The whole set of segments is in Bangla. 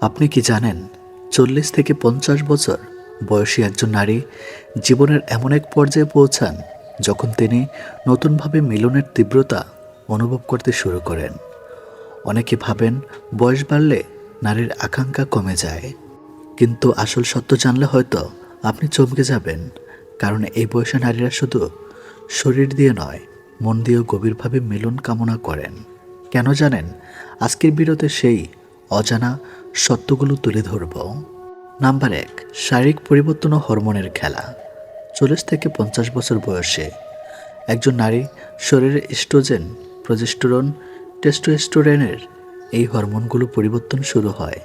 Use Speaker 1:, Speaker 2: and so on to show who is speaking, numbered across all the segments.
Speaker 1: আপনি কি জানেন, চল্লিশ থেকে পঞ্চাশ বছর বয়সী একজন নারী জীবনের এমন এক পর্যায়ে পৌঁছান যখন তিনি নতুনভাবে মিলনের তীব্রতা অনুভব করতে শুরু করেন। অনেকে ভাবেন, বয়স বাড়লে নারীর আকাঙ্ক্ষা কমে যায়। কিন্তু আসল সত্য জানলে হয়তো আপনি চমকে যাবেন, কারণ এই বয়সে নারীরা শুধু শরীর দিয়ে নয়, মন দিয়েও গভীরভাবে মিলন কামনা করেন। কেন জানেন, আজকের বিরতে সেই অজানা সত্যগুলো তুলে ধরব। নাম্বার এক, শারীরিক পরিবর্তন ও হরমোনের খেলা। চল্লিশ থেকে পঞ্চাশ বছর বয়সে একজন নারী শরীরে ইস্ট্রোজেন প্রজেস্টোরন টেস্টোস্টোরেনের এই হরমোনগুলো পরিবর্তন শুরু হয়।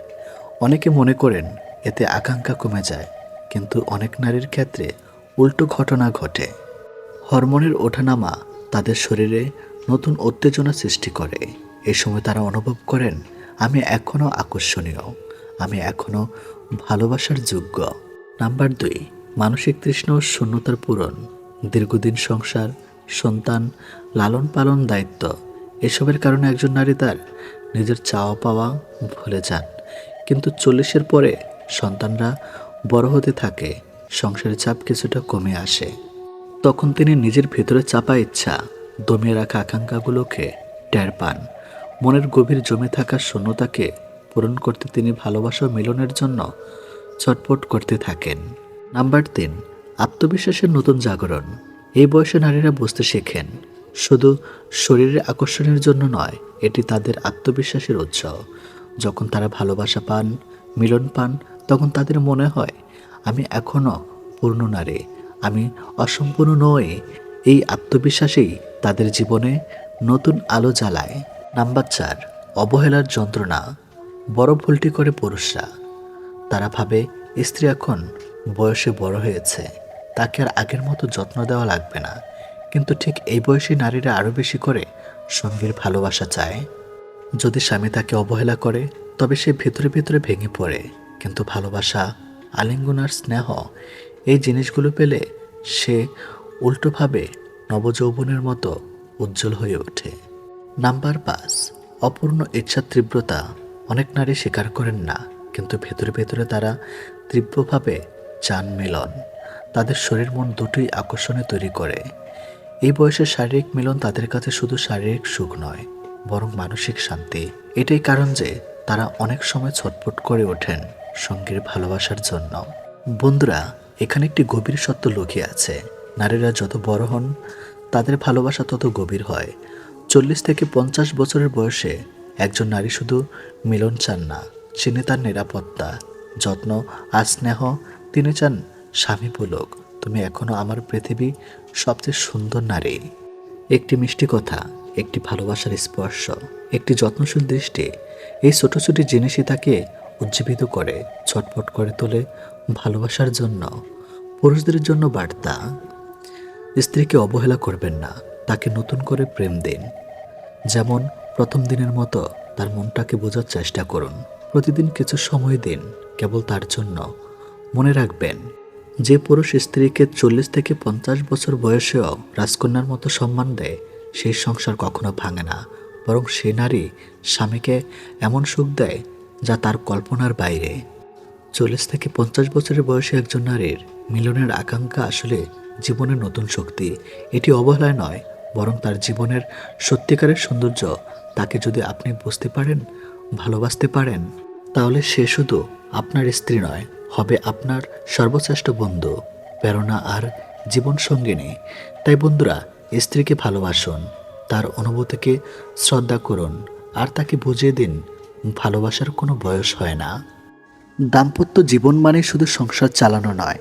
Speaker 1: অনেকে মনে করেন এতে আকাঙ্ক্ষা কমে যায়, কিন্তু অনেক নারীর ক্ষেত্রে উল্টো ঘটনা ঘটে। হরমোনের ওঠানামা তাদের শরীরে নতুন উত্তেজনা সৃষ্টি করে। এই সময় তারা অনুভব করেন আমি এখনও আকর্ষণীয়। আমি এখনও ভালোবাসার যোগ্য। নাম্বার দুই, মানসিক তৃষ্ণ শূন্যতার পূরণ। দীর্ঘদিন সংসার, সন্তান লালন পালন দায়িত্ব, এসবের কারণে একজন নারী তার নিজের চাওয়া পাওয়া ভুলে যান। কিন্তু চল্লিশের পরে সন্তানরা বড় হতে থাকে, সংসারের চাপ কিছুটা কমে আসে। তখন তিনি নিজের ভেতরে চাপা ইচ্ছা দমিয়ে রাখা আকাঙ্ক্ষাগুলোকে টের পান। মনের গভীর জমে থাকা শূন্যতাকে পূরণ করতে তিনি ভালোবাসা মিলনের জন্য ছটপট করতে থাকেন। নাম্বার তিন, আত্মবিশ্বাসের নতুন জাগরণ। এই বয়সে নারীরা বুঝতে শেখেন, শুধু শরীরের আকর্ষণের জন্য নয়, এটি তাদের আত্মবিশ্বাসের উৎস। যখন তারা ভালোবাসা পান, মিলন পান, তখন তাদের মনে হয়, আমি এখনও পূর্ণ নারী, আমি অসম্পূর্ণ নই। এই আত্মবিশ্বাসেই তাদের জীবনে নতুন আলো জ্বালায়। নাম্বার চার, অবহেলার যন্ত্রণা বড় ভুলটি করে পুরুষরা। তারা ভাবে, স্ত্রী এখন বয়সে বড় হয়েছে, তাকে আর আগের মতো যত্ন দেওয়া লাগবে না। কিন্তু ঠিক এই বয়সী নারীরা আরও বেশি করে সঙ্গীর ভালোবাসা চায়। যদি স্বামী তাকে অবহেলা করে, তবে সে ভেতরে ভেতরে ভেঙে পড়ে। কিন্তু ভালোবাসা, আলিঙ্গন আর স্নেহ, এই জিনিসগুলো পেলে সে উল্টোভাবে নবযৌবনের মতো উজ্জ্বল হয়ে ওঠে। নাম্বার পাঁচ, অপূর্ণ ইচ্ছার তীব্রতা। অনেক নারী স্বীকার করেন না, কিন্তু ভেতরে ভেতরে তারা তীব্রভাবে চান মিলন। তাদের শরীর মন দুটোই আকর্ষণে তৈরি করে। এই বয়সে শারীরিক মিলন তাদের কাছে শুধু শারীরিক সুখ নয়, বরং মানসিক শান্তি। এটাই কারণ যে তারা অনেক সময় ছটফট করে ওঠেন সঙ্গীর ভালোবাসার জন্য। বন্ধুরা, এখানে একটি গভীর সত্য লুকিয়ে আছে। নারীরা যত বড় হন, তাদের ভালোবাসা তত গভীর হয়। চল্লিশ থেকে পঞ্চাশ বছরের বয়সে একজন নারী শুধু মিলন চান না, চিনে তার নিরাপত্তা, যত্ন আর স্নেহ তিনি চান স্বামী বলুক তুমি এখনও আমার পৃথিবী সবচেয়ে সুন্দর নারী। একটি মিষ্টি কথা, একটি ভালোবাসার স্পর্শ, একটি যত্নশীল দৃষ্টি, এই ছোটো ছোট জিনিসই তাকে উজ্জীবিত করে, ছটফট করে তোলে ভালোবাসার জন্য, পুরুষদের জন্য বার্তা। স্ত্রীকে অবহেলা করবেন না, তাকে নতুন করে প্রেম দিন। যেমন প্রথম দিনের মতো তার মনটাকে বোঝার চেষ্টা করুন। প্রতিদিন কিছু সময় দিন, কেবল তার জন্য। মনে রাখবেন, যে পুরুষ স্ত্রীকে চল্লিশ থেকে পঞ্চাশ বছর বয়সেও রাজকন্যার মতো সম্মান দেয় সেই সংসার কখনো ভাঙে না। বরং সে নারী স্বামীকে এমন সুখ দেয়, যা তার কল্পনার বাইরে। চল্লিশ থেকে পঞ্চাশ বছরের বয়সে একজন নারীর মিলনের আকাঙ্ক্ষা আসলে জীবনের নতুন শক্তি। এটি অবহেলায় নয় বরং তার জীবনের সত্যিকারের সৌন্দর্য তাকে যদি আপনি বুঝতে পারেন, ভালোবাসতে পারেন, তাহলে সে শুধু আপনার স্ত্রী নয়, হবে আপনার সর্বশ্রেষ্ঠ বন্ধু। প্রেরণা আর জীবন সঙ্গিনী। তাই বন্ধুরা, স্ত্রীকে ভালোবাসুন, তার অনুভূতিকে শ্রদ্ধা করুন, আর তাকে বুঝিয়ে দিন, ভালোবাসার কোনো বয়স হয় না। দাম্পত্য জীবন মানে শুধু সংসার চালানো নয়,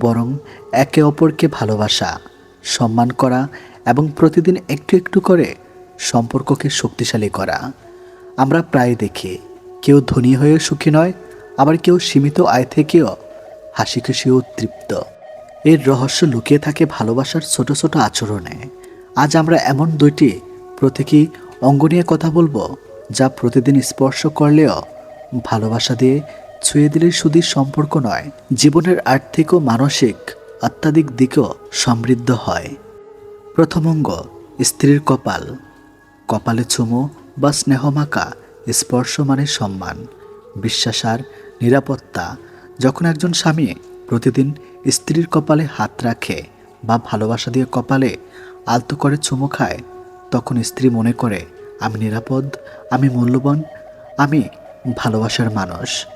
Speaker 1: বরং একে অপরকে ভালোবাসা, সম্মান করা এবং প্রতিদিন একটু একটু করে সম্পর্ককে শক্তিশালী করা। আমরা প্রায় দেখি, কেউ ধনী হয়ে সুখী নয়, আবার কেউ সীমিত আয় থেকেও হাসি খুশি ও তৃপ্ত। এর রহস্য লুকিয়ে থাকে ভালোবাসার ছোট ছোট আচরণে। আজ আমরা এমন দুইটি প্রতীকী অঙ্গ নিয়ে কথা বলব, যা প্রতিদিন স্পর্শ করলেও ভালোবাসা দিয়ে ছুঁয়ে দিলে শুধু সম্পর্ক নয়, জীবনের আর্থিক ও মানসিক অত্যাধিক দিকও সমৃদ্ধ হয়। প্রথম অঙ্গ, স্ত্রীর কপাল। কপালে চুমো বা স্নেহমাকা স্পর্শ মানে সম্মান। বিশ্বাস আর নিরাপত্তা, যখন একজন স্বামী প্রতিদিন স্ত্রীর কপালে হাত রাখে বা ভালোবাসা দিয়ে কপালে আলতো করে চুমো খায়, তখন স্ত্রী মনে করে, আমি নিরাপদ, আমি মূল্যবান, আমি ভালোবাসার মানুষ।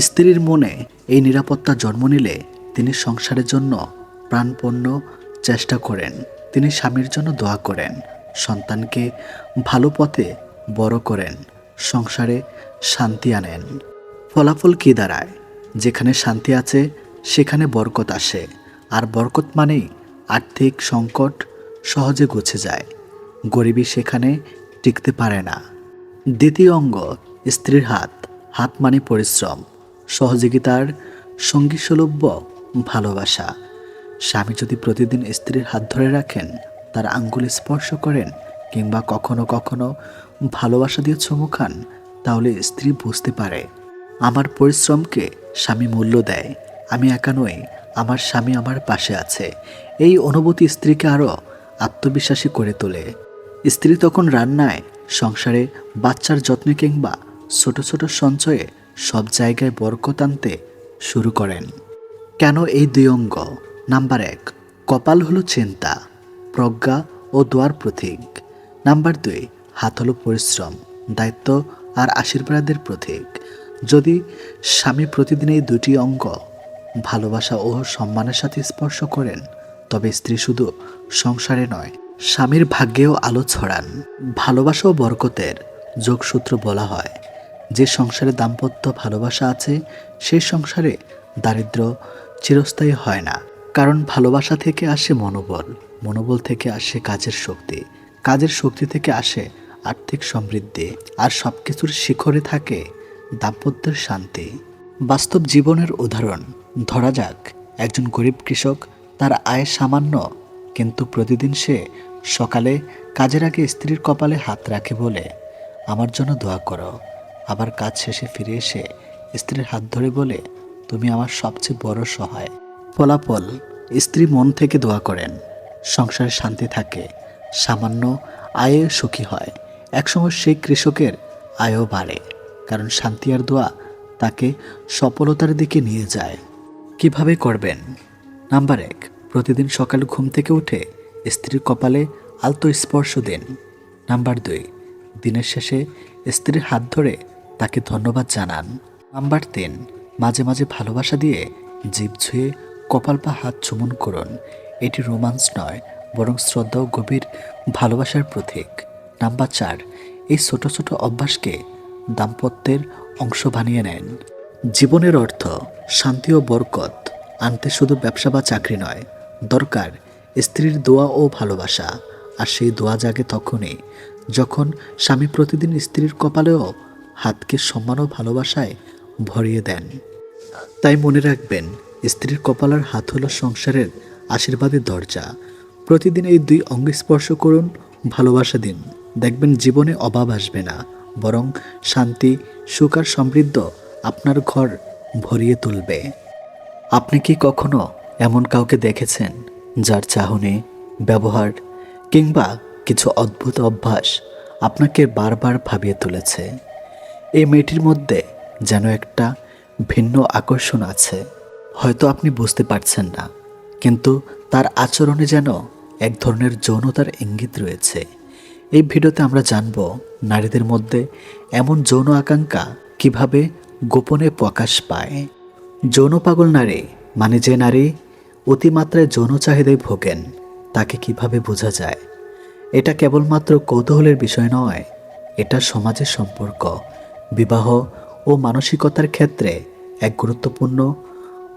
Speaker 1: স্ত্রীর মনে এই নিরাপত্তা জন্ম নিলে তিনি সংসারের জন্য প্রাণপণ্য চেষ্টা করেন। তিনি স্বামীর জন্য দোয়া করেন, সন্তানকে ভালো পথে বড় করেন, সংসারে শান্তি আনেন। ফলাফল কী দাঁড়ায়? যেখানে শান্তি আছে, সেখানে বরকত আসে। আর বরকত মানেই আর্থিক সংকট সহজে গুছে যায়। গরিবী সেখানে টিকতে পারে না। দ্বিতীয় অঙ্গ, স্ত্রীর হাত হাত মানে পরিশ্রম। সহযোগিতার সঙ্গী সুলভ্য ভালোবাসা। স্বামী যদি প্রতিদিন স্ত্রীর হাত ধরে রাখেন, তার আঙ্গুল স্পর্শ করেন কিংবা কখনো কখনো ভালোবাসা দিয়ে চুমু খান, তাহলে স্ত্রী বুঝতে পারে, আমার পরিশ্রমকে স্বামী মূল্য দেয়, আমি একা নই, আমার স্বামী আমার পাশে আছে। এই অনুভূতি স্ত্রীকে আরও আত্মবিশ্বাসী করে তোলে। স্ত্রী তখন রান্নায়, সংসারে বাচ্চার যত্নে কিংবা ছোট ছোট সঞ্চয়ে সব জায়গায় বরকত আনতে শুরু করেন। কেন এই দুই অঙ্গ? নাম্বার এক, কপাল হলো চিন্তা, প্রজ্ঞা ও দোয়ার প্রতীক। নাম্বার দুই, হাত হলো পরিশ্রম, দায়িত্ব আর আশীর্বাদের প্রতীক। যদি স্বামী প্রতিদিন এই দুটি অঙ্গ ভালোবাসা ও সম্মানের সাথে স্পর্শ করেন, তবে স্ত্রী শুধু সংসারে নয়, স্বামীর ভাগ্যেও আলো ছড়ান। ভালোবাসা ও বরকতের যোগসূত্র বলা হয়। যে সংসারে দাম্পত্য ভালোবাসা আছে, সেই সংসারে দারিদ্র চিরস্থায়ী হয় না। কারণ ভালোবাসা থেকে আসে মনোবল মনোবল থেকে আসে কাজের শক্তি। কাজের শক্তি থেকে আসে আর্থিক সমৃদ্ধি আর সব কিছুর শিখরে থাকে দাম্পত্যের শান্তি। বাস্তব জীবনের উদাহরণ, ধরা যাক, একজন গরিব কৃষক, তার আয় সামান্য, কিন্তু প্রতিদিন সে সকালে কাজের আগে স্ত্রীর কপালে হাত রাখে বলে, আমার জন্য দোয়া করো। আবার কাজ শেষে ফিরে এসে স্ত্রীর হাত ধরে বলে, তুমি আমার সবচেয়ে বড় সহায়। ফলাফল স্ত্রী মন থেকে দোয়া করেন। সংসারে শান্তি থাকে, সামান্য আয়ে সুখী হয়। একসময় সেই কৃষকের আয়ও বাড়ে, কারণ শান্তি আর দোয়া তাকে সফলতার দিকে নিয়ে যায়। কীভাবে করবেন? নাম্বার এক, প্রতিদিন সকাল ঘুম থেকে উঠে স্ত্রীর কপালে আলতো স্পর্শ দিন। নাম্বার দুই, দিনের শেষে স্ত্রীর হাত ধরে তাকে ধন্যবাদ জানান। নাম্বার তিন, মাঝে মাঝে ভালোবাসা দিয়ে জীব ছুঁয়ে কপাল বা হাত চুমন করুন। এটি রোমান্স নয়, বরং শ্রদ্ধা ও গভীর ভালোবাসার প্রতীক। নাম্বার চার, এই ছোট ছোট অভ্যাসকে দাম্পত্যের অংশ বানিয়ে নেন। জীবনের অর্থ শান্তি ও বরকত, আনতে শুধু ব্যবসা বা চাকরি নয়। দরকার স্ত্রীর দোয়া ও ভালোবাসা, আর সেই দোয়া জাগে তখনই যখন স্বামী প্রতিদিন স্ত্রীর কপালেও হাতকে সম্মান ও ভালোবাসায় ভরিয়ে দেন। তাই মনে রাখবেন স্ত্রীর কপালের হাত হলো সংসারের আশীর্বাদের দরজা। প্রতিদিন এই দুই অঙ্গ স্পর্শ করুন, ভালোবাসা দিন। দেখবেন জীবনে অভাব আসবে না, বরং শান্তি, সুখ আর সমৃদ্ধ আপনার ঘর ভরিয়ে তুলবে। আপনি কি কখনো এমন কাউকে দেখেছেন যার চাহনি, ব্যবহার কিংবা কিছু অদ্ভুত অভ্যাস আপনাকে বারবার ভাবিয়ে তুলেছে? এই মেয়েটির মধ্যে যেন একটা ভিন্ন আকর্ষণ আছে। হয়তো আপনি বুঝতে পারছেন না, কিন্তু তার আচরণে যেন এক ধরনের যৌনতার ইঙ্গিত রয়েছে। এই ভিডিওতে আমরা জানব নারীদের মধ্যে এমন যৌন আকাঙ্ক্ষা কীভাবে গোপনে প্রকাশ পায়। যৌন পাগল নারী মানে যে নারী অতিমাত্রায় যৌন চাহিদায় ভোগেন, তাকে কীভাবে বোঝা যায়? এটা কেবলমাত্র কৌতূহলের বিষয় নয়, এটা সমাজের সম্পর্ক, বিবাহ ও মানসিকতার ক্ষেত্রে এক গুরুত্বপূর্ণ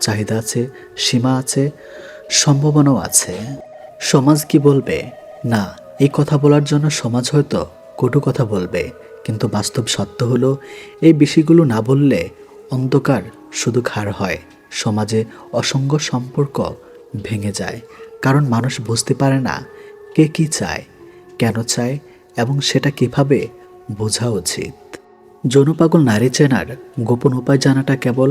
Speaker 1: চাহিদা আছে, সীমা আছে, সম্ভাবনাও আছে। সমাজ কি বলবে? না, এই কথা বলার জন্য সমাজ হয়তো কটু কথা বলবে, কিন্তু বাস্তব সত্য হলো, এই বিষয়গুলো না বললে অন্ধকার শুধু খাড় হয়, সমাজে অসংখ্য সম্পর্ক ভেঙে যায়, কারণ মানুষ বুঝতে পারে না কে কি চায়, কেন চায়, এবং সেটা কীভাবে বোঝা উচিত। যৌনপাগল নারী চেনার গোপন উপায় জানাটা কেবল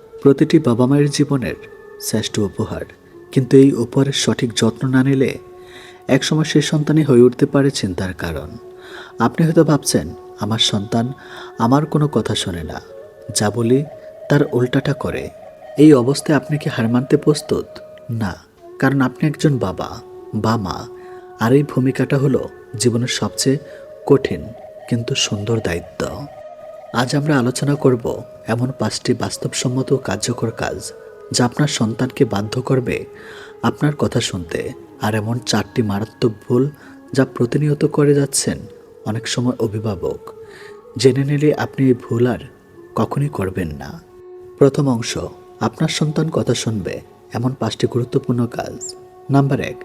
Speaker 1: প্রতিটি বাবা মায়ের জীবনের শ্রেষ্ঠ উপহার। কিন্তু এই উপহারের সঠিক যত্ন না নিলে একসময় সেই সন্তানই হয়ে উঠতে পারে চিন্তার কারণ। আপনি হয়তো ভাবছেন, আমার সন্তান আমার কোনো কথা শোনে না। যা বলি তার উল্টাটা করে। এই অবস্থায় আপনি কি হার মানতে প্রস্তুত? না, কারণ আপনি একজন বাবা, বা মা। আর এই ভূমিকাটা হলো জীবনের সবচেয়ে কঠিন কিন্তু সুন্দর দায়িত্ব। আজ আমরা আলোচনা করব এমন পাঁচটি বাস্তবসম্মত কার্যকর কাজ যা আপনার সন্তানকে বাধ্য করবে আপনার কথা শুনতে। আর এমন চারটি মারাত্মক ভুল যা প্রতিনিয়ত করে যাচ্ছেন অনেক সময় অভিভাবক। জেনে নিলে আপনি এই ভুল আর কখনই করবেন না। প্রথম অংশ, আপনার সন্তান কথা শুনবে এমন পাঁচটি গুরুত্বপূর্ণ কাজ। নাম্বার এক,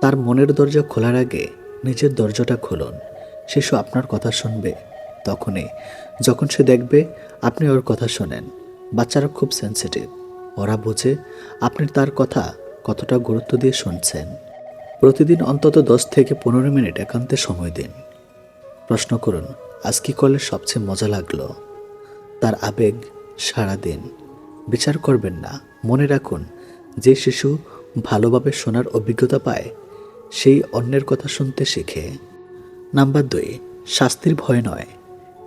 Speaker 1: তার মনের দরজা খোলার আগে নিজের দরজাটা খুলুন। শিশু আপনার কথা শুনবে, তখনই যখন সে দেখবে আপনি ওর কথা শোনেন, বাচ্চারা খুব সেন্সিটিভ ওরা বোঝে আপনি তার কথা কতটা গুরুত্ব দিয়ে শুনছেন। প্রতিদিন অন্তত দশ থেকে পনেরো মিনিট একান্তে সময় দিন। প্রশ্ন করুন, আজ কি করলে সবচেয়ে মজা লাগল? তার আবেগ সারা দিন। বিচার করবেন না, মনে রাখুন, যে শিশু ভালোভাবে শোনার অভিজ্ঞতা পায়, সেই অন্যের কথা শুনতে শেখে। নাম্বার দুই, শাস্তির ভয় নয়।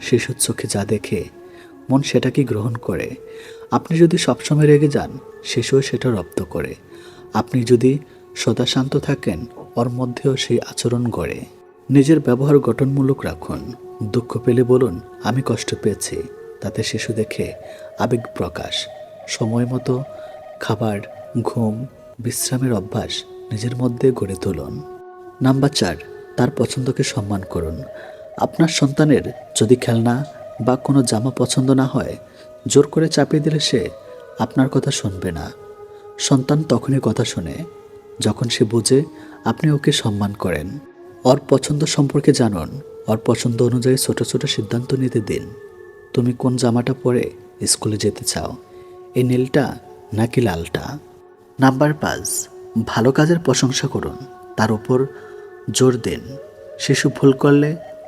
Speaker 1: শিশুর চোখে যা দেখে, মন সেটাকে গ্রহণ করে। আপনি যদি সবসময় রেগে যান, শিশুও সেটা রপ্ত করে। আপনি যদি সদা শান্ত থাকেন, ওর মধ্যেও সেই আচরণ গড়ে। নিজের ব্যবহার গঠনমূলক রাখুন। দুঃখ পেলে বলুন, আমি কষ্ট পেয়েছি। তাতে শিশু দেখে আবেগ প্রকাশ। সময় মতো খাবার, ঘুম, বিশ্রামের অভ্যাস নিজের মধ্যে গড়ে তুলুন। নাম্বার চার, তার পছন্দকে সম্মান করুন। আপনার সন্তানের যদি খেলনা বা কোনো জামা পছন্দ না হয়, জোর করে চাপিয়ে দিলে সে আপনার কথা শুনবে না। সন্তান তখনই কথা শোনে, যখন সে বুঝে আপনি ওকে সম্মান করেন। ওর পছন্দ সম্পর্কে জানুন। ওর পছন্দ অনুযায়ী ছোট ছোট সিদ্ধান্ত নিতে দিন। তুমি কোন জামাটা পরে স্কুলে যেতে চাও? এই নীলটা নাকি লালটা? নাম্বার পাঁচ, ভালো কাজের প্রশংসা করুন। তার উপর জোর দিন। শিশু ভুল করলে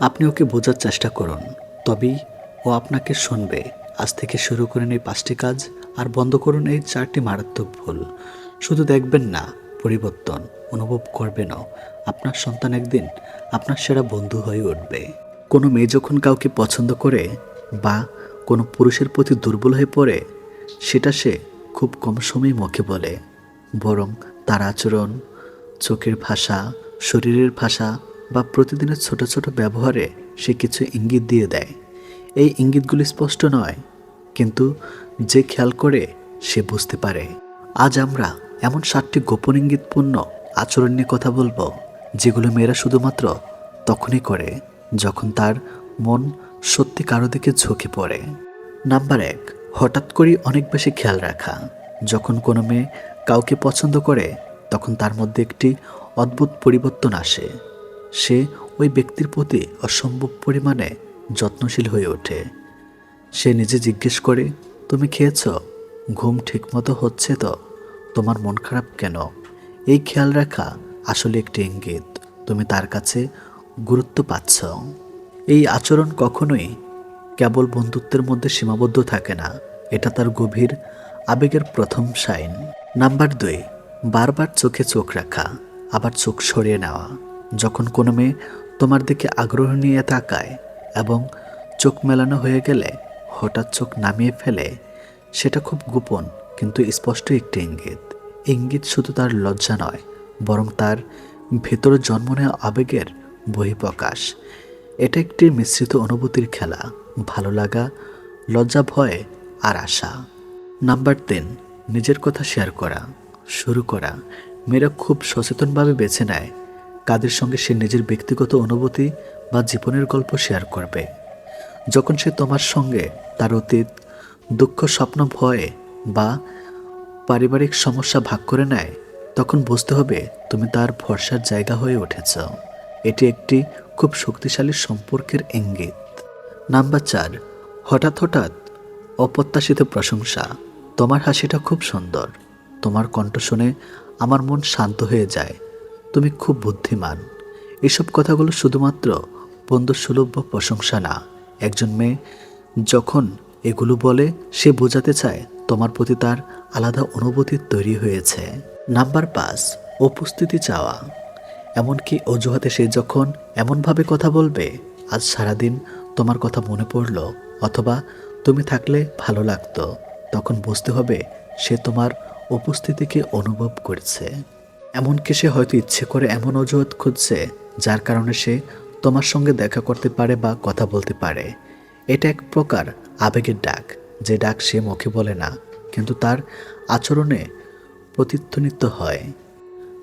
Speaker 1: আপনি ওকে বোঝার চেষ্টা করুন। তবেই ও আপনাকে শুনবে। আজ থেকে শুরু করেন এই পাঁচটি কাজ আর বন্ধ করুন এই চারটি মারাত্মক ভুল। শুধু দেখবেন না, পরিবর্তন অনুভব করবেনও। আপনার সন্তান একদিন আপনার সেরা বন্ধু হয়ে উঠবে। কোনো মেয়ে যখন কাউকে পছন্দ করে বা কোনো পুরুষের প্রতি দুর্বল হয়ে পড়ে, সেটা সে খুব কম সময় মুখে বলে। বরং তার আচরণ, চোখের ভাষা, শরীরের ভাষা বা প্রতিদিনের ছোট ছোট ব্যবহারে সে কিছু ইঙ্গিত দিয়ে দেয়। এই ইঙ্গিতগুলি স্পষ্ট নয়, কিন্তু যে খেয়াল করে সে বুঝতে পারে। আজ আমরা এমন সাতটি গোপন ইঙ্গিতপূর্ণ আচরণ নিয়ে কথা বলব, যেগুলো মেয়েরা শুধুমাত্র তখনই করে যখন তার মন সত্যি কারও দিকে ঝুঁকে পড়ে। নাম্বার এক, হঠাৎ করেই অনেক বেশি খেয়াল রাখা। যখন কোনো মেয়ে কাউকে পছন্দ করে, তখন তার মধ্যে একটি অদ্ভুত পরিবর্তন আসে। সে ওই ব্যক্তির প্রতি অসম্ভব পরিমাণে যত্নশীল হয়ে ওঠে। সে নিজে জিজ্ঞেস করে, তুমি খেয়েছ? ঘুম ঠিকমতো হচ্ছে তো? তোমার মন খারাপ কেন? এই খেয়াল রাখা আসলে একটি ইঙ্গিত। তুমি তার কাছে গুরুত্ব পাচ্ছ। এই আচরণ কখনোই কেবল বন্ধুত্বের মধ্যে সীমাবদ্ধ থাকে না। এটা তার গভীর আবেগের প্রথম সাইন। নাম্বার দুই, বারবার চোখে চোখ রাখা, আবার চোখ সরিয়ে নেওয়া। যখন কোনো মেয়ে তোমার দিকে আগ্রহ নিয়ে তাকায় এবং চোখ মেলানো হয়ে গেলে হঠাৎ চোখ নামিয়ে ফেলে, সেটা খুব গোপন কিন্তু স্পষ্ট একটি ইঙ্গিত। ইঙ্গিত শুধু তার লজ্জা নয়, বরং তার ভেতরে জন্ম নেওয়া আবেগের বহিঃপ্রকাশ। এটা একটি মিশ্রিত অনুভূতির খেলা, ভালো লাগা, লজ্জা, ভয় আর আশা। নাম্বার তিন, নিজের কথা শেয়ার করা, শুরু করা। মেয়েরা খুব সচেতনভাবে বেছে নেয় কাদের সঙ্গে সে নিজের ব্যক্তিগত অনুভূতি বা জীবনের গল্প শেয়ার করবে। যখন সে তোমার সঙ্গে তার অতীত, দুঃখ, স্বপ্ন, ভয় বা পারিবারিক সমস্যা ভাগ করে নেয়, তখন বুঝতে হবে তুমি তার ভরসার জায়গা হয়ে উঠেছ। এটি একটি খুব শক্তিশালী সম্পর্কের ইঙ্গিত। নাম্বার চার, হঠাৎ হঠাৎ অপ্রত্যাশিত প্রশংসা। তোমার হাসিটা খুব সুন্দর। তোমার কণ্ঠ শুনে আমার মন শান্ত হয়ে যায়। তুমি খুব বুদ্ধিমান। এসব কথাগুলো শুধুমাত্র বন্ধুসুলভ প্রশংসা না। একজন মেয়ে যখন এগুলো বলে, সে বোঝাতে চায় তোমার প্রতি তার আলাদা অনুভূতি তৈরি হয়েছে। নাম্বার পাঁচ, উপস্থিতি চাওয়া। এমনকি অজুহাতে সে যখন এমনভাবে কথা বলবে, আজ সারাদিন তোমার কথা মনে পড়ল অথবা তুমি থাকলে ভালো লাগতো, তখন বুঝতে হবে সে তোমার উপস্থিতিকে অনুভব করছে। এমনকি সে হয়তো ইচ্ছে করে এমন অজুহাত খুঁজছে, যার কারণে সে তোমার সঙ্গে দেখা করতে পারে বা কথা বলতে পারে। এটা এক প্রকার আবেগের ডাক, যে ডাক সে মুখে বলে না, কিন্তু তার আচরণে প্রতিধ্বনিত হয়।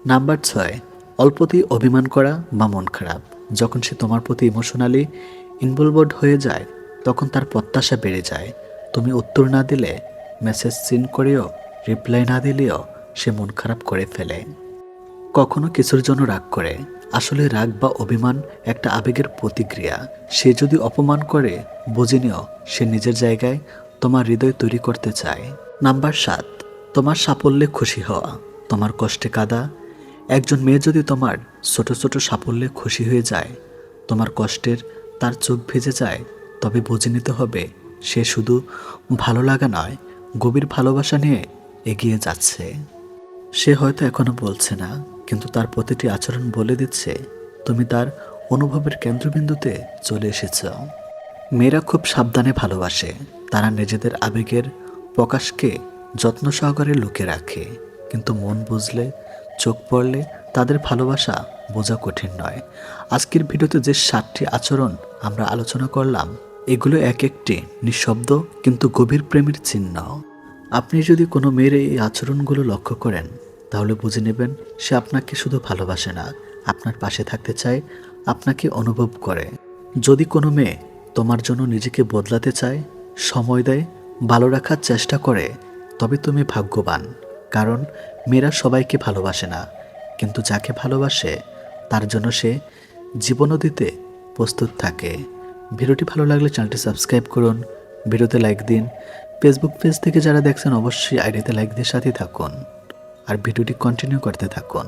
Speaker 1: নাম্বার ছয়, অল্পতেই অভিমান করা বা মন খারাপ। যখন সে তোমার প্রতি ইমোশনালি ইনভলভড হয়ে যায়, তখন তার প্রত্যাশা বেড়ে যায়। তুমি উত্তর না দিলে মেসেজ সিন করেও রিপ্লাই না দিলেও সে মন খারাপ করে ফেলে। কখনো কিছুর জন্য রাগ করে। আসলে রাগ বা অভিমান একটা আবেগের প্রতিক্রিয়া। সে যদি অপমান করে, বুঝে নিও, সে নিজের জায়গায় তোমার হৃদয় তৈরি করতে চায়। নাম্বার সাত, তোমার সাফল্যে খুশি হওয়া। তোমার কষ্টে কাদা। একজন মেয়ে যদি তোমার ছোট ছোট সাফল্যে খুশি হয়ে যায়, তোমার কষ্টের তার চোখ ভেজে যায়, তবে বুঝে নিতে হবে, সে শুধু ভালো লাগা নয়, গভীর ভালোবাসা নিয়ে এগিয়ে যাচ্ছে। সে হয়তো এখনও বলছে না। কিন্তু তার প্রতিটি আচরণ বলে দিচ্ছে, তুমি তার অনুভবের কেন্দ্রবিন্দুতে চলে এসেছ। মেয়েরা খুব সাবধানে ভালোবাসে। তারা নিজেদের আবেগের প্রকাশকে যত্ন সহকারে লুকে রাখে। কিন্তু মন বুঝলে, চোখ পড়লে তাদের ভালোবাসা বোঝা কঠিন নয়। আজকের ভিডিওতে যে সাতটি আচরণ আমরা আলোচনা করলাম, এগুলো এক একটি নিঃশব্দ কিন্তু গভীর প্রেমের চিহ্ন। আপনি যদি কোনো মেয়ের এই আচরণগুলো লক্ষ্য করেন তাহলে বুঝে নেবেন সে আপনাকে শুধু ভালোবাসে না, আপনার পাশে থাকতে চায়, আপনাকে অনুভব করে। যদি কোনো মেয়ে তোমার জন্য নিজেকে বদলাতে চায়, সময় দেয়, ভালো রাখার চেষ্টা করে, তবে তুমি ভাগ্যবান। কারণ মেয়েরা সবাইকে ভালোবাসে না, কিন্তু যাকে ভালোবাসে, তার জন্য সে জীবনও দিতে প্রস্তুত থাকে। ভিডিওটি ভালো লাগলে চ্যানেলটি সাবস্ক্রাইব করুন, ভিডিওতে লাইক দিন। ফেসবুক পেজ থেকে যারা দেখছেন, অবশ্যই আইডিতে লাইক দিয়ে সাথে থাকুন। আর ভিডিওটি কন্টিনিউ করতে থাকুন।